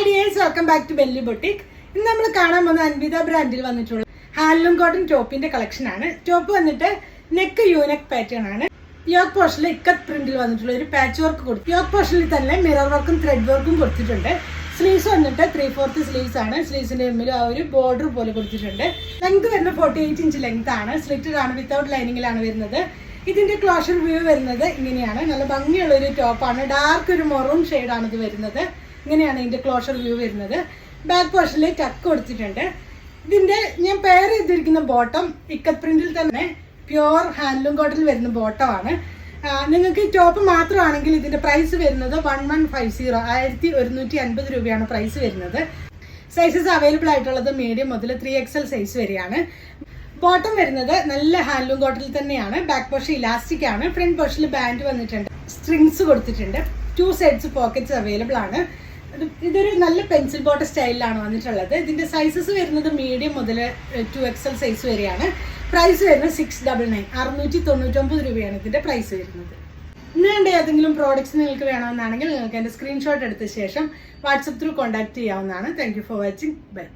Hi dears welcome back to Belly Boutique. ഇന്ന് നമ്മൾ കാണാൻ പോകുന്ന അൻവിത ബ്രാൻഡിൽ വന്നിട്ടുള്ള ഹാൻഡ്ലൂം കോട്ടൺ ടോപ്പിന്റെ കളക്ഷൻ ആണ്. ടോപ്പ് വന്നിട്ട് നെക്ക് യൂനെക് പാറ്റേൺ ആണ്. യോക്ക് പോർഷനിൽ ഇക്കത്ത് പ്രിന്റിൽ വന്നിട്ടുള്ള ഒരു പാച്ച് വർക്ക് കൊടുത്തു. യോക്ക് പോർഷനിൽ തന്നെ മിറർ വർക്കും ത്രെഡ് വർക്കും കൊടുത്തിട്ടുണ്ട്. സ്ലീവ്സ് വന്നിട്ട് ത്രീ ഫോർത്ത് സ്ലീവ്സ് ആണ്. സ്ലീവ്സിന്റെ മുമ്പിൽ ആ ഒരു ബോർഡർ പോലെ കൊടുത്തിട്ടുണ്ട്. ലെങ്ത് വരുന്ന ഫോർട്ടി എയ്റ്റ് ഇഞ്ച് ലെങ്ത് ആണ്. സ്ലിറ്റഡ് ആണ് വിത്തൗട്ട് ലൈനിങ്ങിലാണ് വരുന്നത്. ഇതിന്റെ ക്ലോഷർ വ്യൂ വരുന്നത് ഇങ്ങനെയാണ്. നല്ല ഭംഗിയുള്ള ഒരു ടോപ്പാണ് ഡാർക്ക് ഒരു മൊറൂൺ ആണ് ഇത് വരുന്നത്. ഇങ്ങനെയാണ് ഇതിന്റെ ക്ലോഷർ വ്യൂ വരുന്നത്. ബാക്ക് പോർഷനിൽ ടക്ക് കൊടുത്തിട്ടുണ്ട്. ഇതിന്റെ ഞാൻ പെയർ ചെയ്തിരിക്കുന്ന ബോട്ടം ഇക്കത്ത് പ്രിന്റിൽ തന്നെ പ്യുവർ ഹാൻഡ്ലൂം കോട്ടൺ വരുന്ന ബോട്ടമാണ് നിങ്ങൾക്ക് ടോപ്പ് മാത്രമാണെങ്കിൽ ഇതിന്റെ പ്രൈസ് വരുന്നത് വൺ വൺ ഫൈവ് സീറോ ആയിരത്തി ഒരുന്നൂറ്റി അൻപത് രൂപയാണ് പ്രൈസ് വരുന്നത്. സൈസസ് അവൈലബിൾ ആയിട്ടുള്ളത് മീഡിയം മുതൽ ത്രീ എക്സൽ സൈസ് വരെയാണ്. ബോട്ടം വരുന്നത് നല്ല ഹാൻഡ്ലൂം കോട്ടണിൽ തന്നെയാണ്. ബാക്ക് പോർഷൻ ഇലാസ്റ്റിക് ആണ്. ഫ്രണ്ട് പോർഷനിൽ ബാൻഡ് വന്നിട്ടുണ്ട്. സ്ട്രിങ്സ് കൊടുത്തിട്ടുണ്ട്. ടു സൈഡ്സ് പോക്കറ്റ്സ് അവൈലബിൾ ആണ്. ഇതൊരു നല്ല പെൻസിൽ ബോട്ട സ്റ്റൈലിലാണ് വന്നിട്ടുള്ളത്. ഇതിന്റെ സൈസസ് വരുന്നത് മീഡിയം മുതൽ ടു എക്സൽ സൈസ് വരെയാണ്. പ്രൈസ് വരുന്നത് സിക്സ് ഡബിൾ നയൻ അറുന്നൂറ്റി തൊണ്ണൂറ്റൊമ്പത് രൂപയാണ് ഇതിന്റെ പ്രൈസ് വരുന്നത്. കണ്ട ഏതെങ്കിലും പ്രോഡക്റ്റ്സ് നിങ്ങൾക്ക് വേണമെന്നാണെങ്കിൽ നിങ്ങൾക്ക് എന്റെ സ്ക്രീൻഷോട്ട് എടുത്ത ശേഷം വാട്സപ്പ് ത്രൂ കോൺടാക്ട് ചെയ്യാവുന്നതാണ്. Thank for watching bye